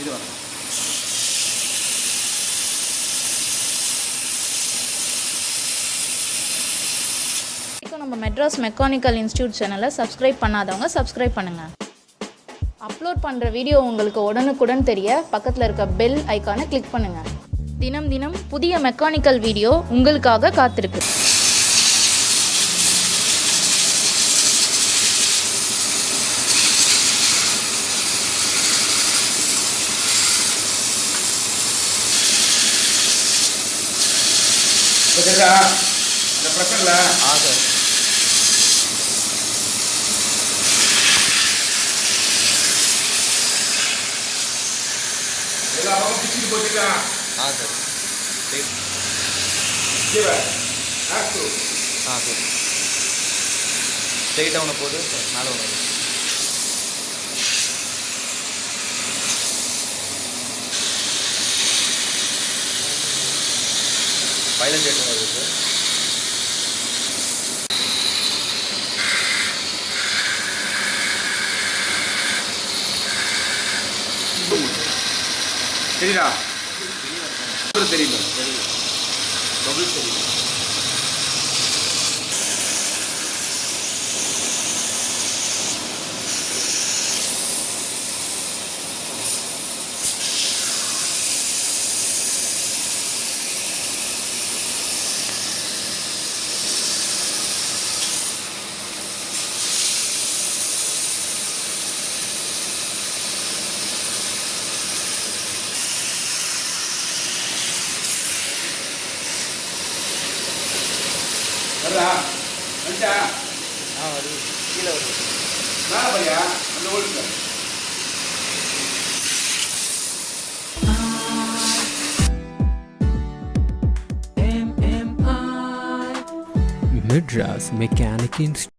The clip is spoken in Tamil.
இது வரும் இப்போ நம்ம மெட்ராஸ் மெக்கானிக்கல் இன்ஸ்டியூட் சேனலை சப்ஸ்கிரைப் பண்ணாதவங்க சப்ஸ்கிரைப் பண்ணுங்கள் அப்லோட் பண்ணுற வீடியோ உங்களுக்கு உடனுக்குடன் தெரிய பக்கத்தில் இருக்க பெல் ஐக்கானை கிளிக் பண்ணுங்கள் தினம் தினம் புதிய மெக்கானிக்கல் வீடியோ உங்களுக்காக காத்திருக்கு. அந்த ப்ரெஷரில் ஆ சார் எல்லா பக்கம் பிச்சுட்டு போச்சுக்கா. ஆ சார். சரி. கீழே. ஆக்டு ஆ சார். ஸ்ட்ரெயிட்டாக ஒன்று போது மேலே ஒன்று பைலட் ரேட் இருக்குது சார் தெரியுதா? தெரியும் டபுள் தெரியும் வருதா? வந்துட்டா? ஆ வருது. கீழே வருது. மேலே பையா அந்த ஓடுங்க Madras Mechanic Institute.